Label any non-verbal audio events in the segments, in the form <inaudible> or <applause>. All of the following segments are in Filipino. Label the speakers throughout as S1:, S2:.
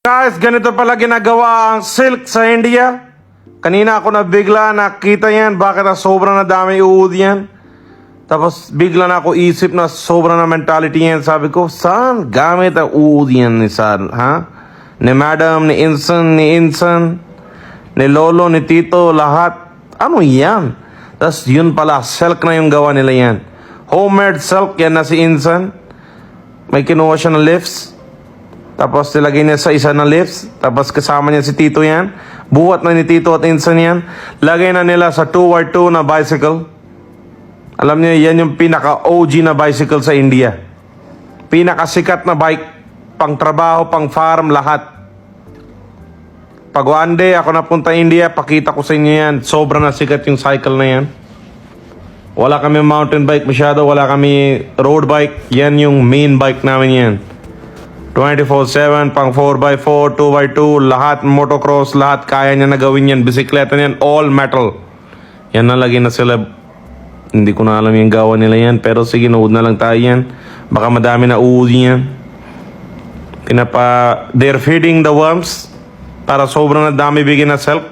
S1: Guys, ganito pala ginagawa ang silk sa India. Kanina ako nabigla, nakita yan, bakit na sobrang na dami uud yan. Tapos bigla na ako isip na sobrang na mentality yan. Sabi ko, saan gamit ang uud yan ni Sir? Ha? Ni Madam, ni Insan, ni Insan, ni Lolo, ni Tito, lahat. Ano yan? Tapos yun pala, silk na yung gawa nila yan. Homemade silk yan na si Insan. May kinuha siya ng lifts. Tapos nilagay niya sa isa na lifts. Tapos kasama niya si Tito yan. Buhat na ni Tito at Insan yan. Lagay na nila sa 2x2 na bicycle. Alam niyo, yan yung pinaka-OG na bicycle sa India. Pinakasikat na bike. Pang trabaho, pang farm, lahat. Pag one day ako napunta India, pakita ko sa inyo yan. Sobrang na sikat yung cycle na yan. Wala kami mountain bike masyado, wala kami road bike. Yan yung main bike namin yan. 24-7, pang 4x4, 2x2, lahat motocross, lahat kaya niya na gawin yan. Bisikleta niyan, all metal. Yan na lagi na sila. Hindi ko na alam yung gawa nila yan. Pero sige, nood na lang tayo yan. Baka madami na uuli yan. Pinapa, they're feeding the worms. Para sobrang na dami bigyan na silk.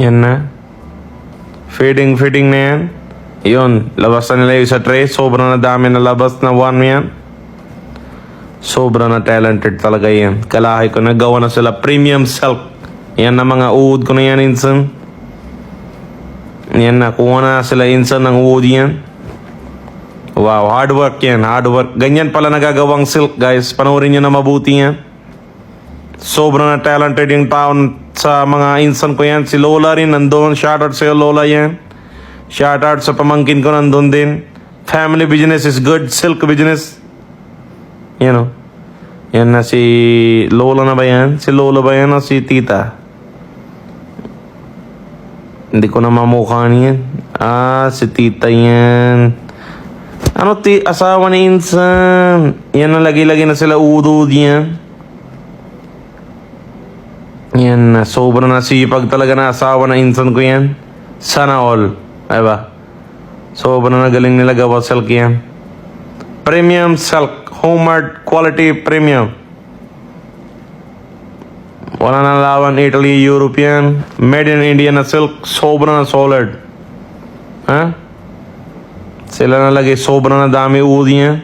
S1: Yan na. Feeding, feeding na yan. Yun, labas na nila yung sa tray. Sobrang na dami na labas na one yan. Sobrang na talented talaga yan. Kalahi ko, nagawa na sila premium silk. Yan na mga uod ko na yan, insan. Yan na, kuha na sila insan ng uod yan. Wow, hard work yan, hard work. Ganyan pala nagagawang silk, guys. Panoorin nyo na mabuti yan. Sobrang na talented yung taon sa mga insan ko yan. Si Lola rin nandun. Shoutout sa Lola yan. Shoutout sa pamangkin ko nandun din. Family business is good. Silk business. Yan o. Yan na si Lola na ba yan? Si Lola ba yan o si Tita? Hindi ko na mamukha niyan. Ah, si Tita yan. Ano ti asawa ni Insan? Yan na lagi-lagi na sila udod yan. Yan na, sobrang nasipag talaga na asawa na Insan ko yan. Sana all. Ay ba? Sobrang nagaling nila gawa silk yan. Premium silk. Homemade quality premium. Wala na lawan Italy, European. Made in India na silk. Sobrang na solid. Ha? Sila na lagi sobrang na dami udi niya.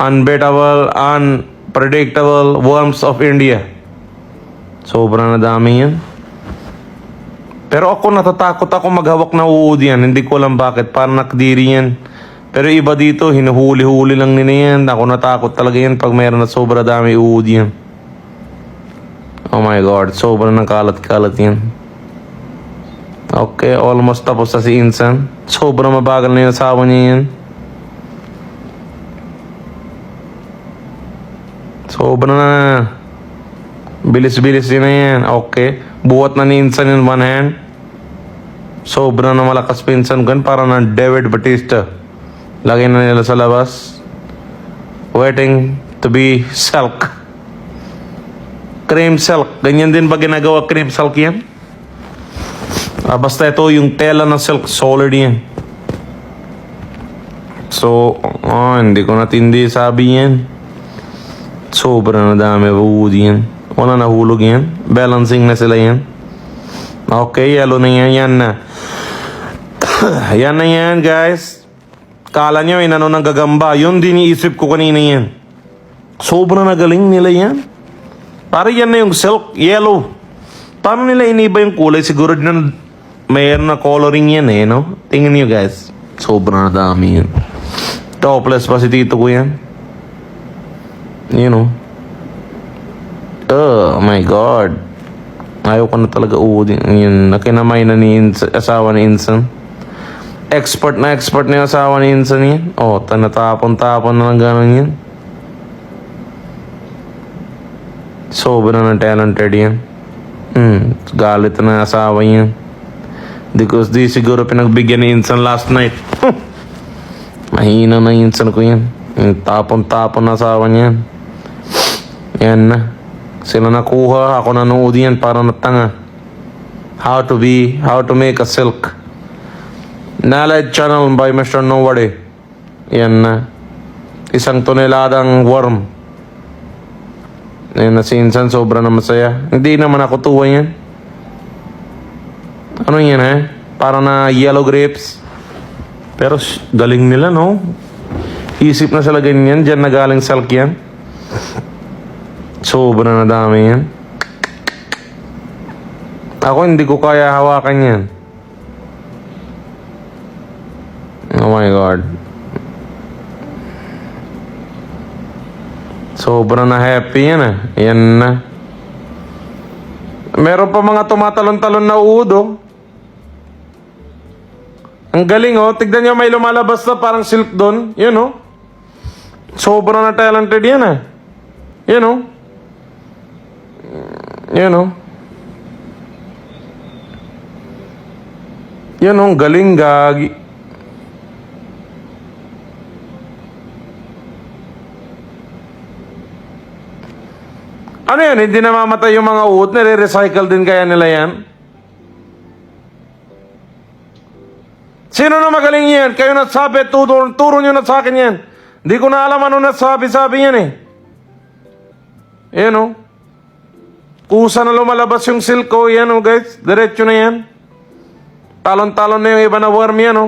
S1: Unbeatable, unpredictable worms of India. Sobrang na dami yan. Pero ako natatakot ako maghawak na uud yan. Hindi ko alam bakit. Parang nakdiri yan. Pero iba dito, hinuhuli-huli lang nila yan. Ako natakot talaga yan pag mayroon na sobra dami uud yan. Oh my God. Sobrang ng kalat-kalat yan. Okay, almost tapos na si Insan. Sobrang mabagal na yung asawa niya yan. Sobra na. Bilis-bilis din na yan. Okay. Buhat na ni Insan in one hand. Sobra na malakas pinsan ko yan. Para na David Batista. Lagay na nila sa labas. Waiting to be silk. Cream silk. Ganyan din ba ginagawa cream silk yan? Ah, basta ito yung tela ng silk. Solid yan. So, oh, hindi ko natindi sabi yan. Sobra na dami wood yan. Wala nahulog yan. Balancing na sila yan. Okay, yellow na yan. Yan na. <coughs> yan na yan, guys. Kala nyo, inano ng gagamba. Yun din iisip ko kanina yan. Sobra na galing nila yan. Para yan na yung silk, yellow. Paano nila iniba yung kulay? Siguro na mayroon na coloring yan eh, no? Tingnan nyo guys. Sobra na dami yan. Topless pa si tito ko yan. You know. Oh my God. Ayaw ko na talaga uudin. Yun, nakinamay na ni Ins- asawa ni Insan. Expert na expert na yung asawa ni Insan yan. Oh, tanatapon-tapon na lang gano'n yan. Sobra na talented yan. Hmm, galit na asawa yan. Because di siguro pinagbigyan ni Insan last night. <laughs> Mahina na Insan ko yan. Tapon-tapon na asawa niyan. Yan na. Sila nakuha, ako nanood yan para natanga. How to be, how to make a silk. Knowledge channel by Mr. Nobody. Yan na. Isang toneladang worm. Ayun na si Insan, sobra na masaya. Hindi naman ako tuwa yan. Ano yan eh? Para na yellow grapes. Pero galing nila no? Isip na sila ganyan, dyan na galing silk yan. Sobra na dami yan. Ako hindi ko kaya hawakan yan. Oh my God. Sobra na happy yan ah. Yan na. Meron pa mga tumatalon-talon na uod oh. Ang galing oh. Tignan nyo may lumalabas na parang silk doon. Yun oh. Sobra na talented yan ah. Yun oh. Yun oh. Yun oh. Galing gagi. Ano yan? Hindi namamatay yung mga uod? Nire-recycle din kaya nila yan? Sino na magaling yan? Kayo nasabi, turo, turo nyo na sa akin yan. Hindi ko na alam ano nasabi-sabi yan eh. Ayan o. Kusa na lumalabas yung silk ko. Yan o guys. Diretso na yan. Talon-talon na yung iba na worm yan o.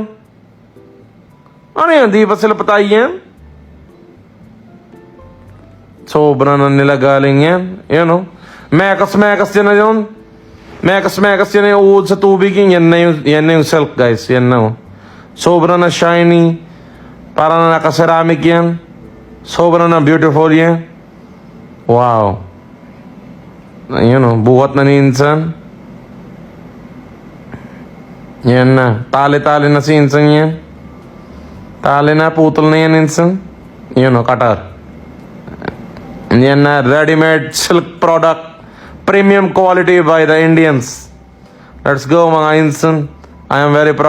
S1: Ano yan? Di ba sila patay yan? Sobra na nila galing yan. Yan o. Mekas-mekas yan na yun. Mekas-mekas yan na yung uod sa tubig yun. Yan na yung, yan na yung silk guys. Yan na o. Sobra na shiny. Para na nakaceramic yan. Sobra na beautiful yan. Wow. Ayun o. Buhat na ni Insan. Yan na. Tali-tali na si Insan yan. Tali na. Putol na yan Insan. Yun o. Cutter. Yan ready-made silk product. Premium quality by the Indians. Let's go mga Insan. I am very proud.